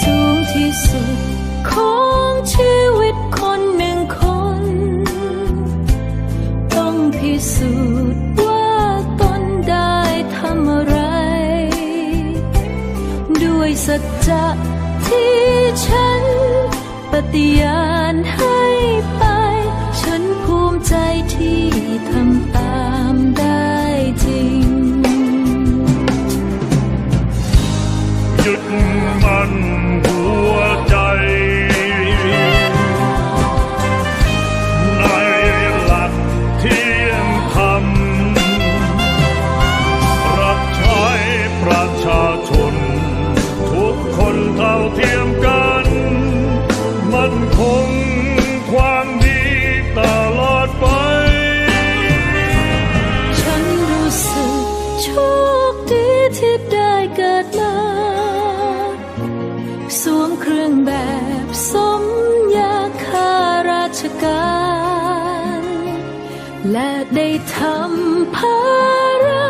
สูงที่สุดของชีวิตคนหนึ่งคนต้องพิสูจน์ว่าตนได้ทำอะไรด้วยสัจจะที่ฉันปฏิญา การและได้ทำภาระ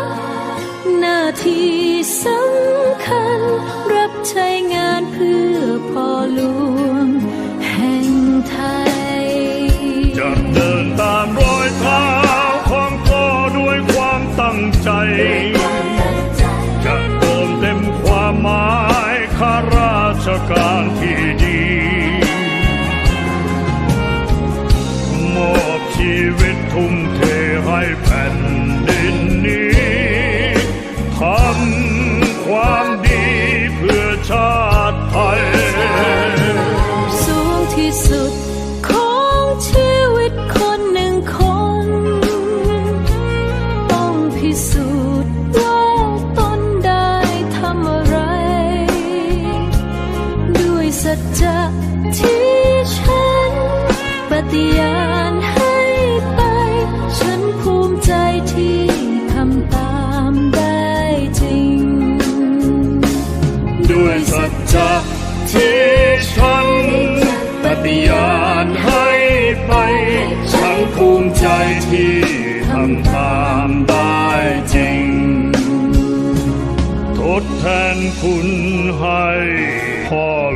หน้าที่สำคัญ รับใช้งานเพื่อพ่อหลวงแห่งไทย จะเดินตามรอยเท้าของพ่อด้วยความตั้งใจำความดีเพื่อชาติไทย สูงที่สุดของชีวิตคนหนึ่งคน ต้องพิสูจน์ว่าตนได้ทำอะไร ด้วยสัจจะที่ฉันปฏิญาณ สัจจะที่ฉันปฏิญาณให้ไป ฉันภูมิใจที่ทำตามได้จริง ทดแทนคุณให้พอล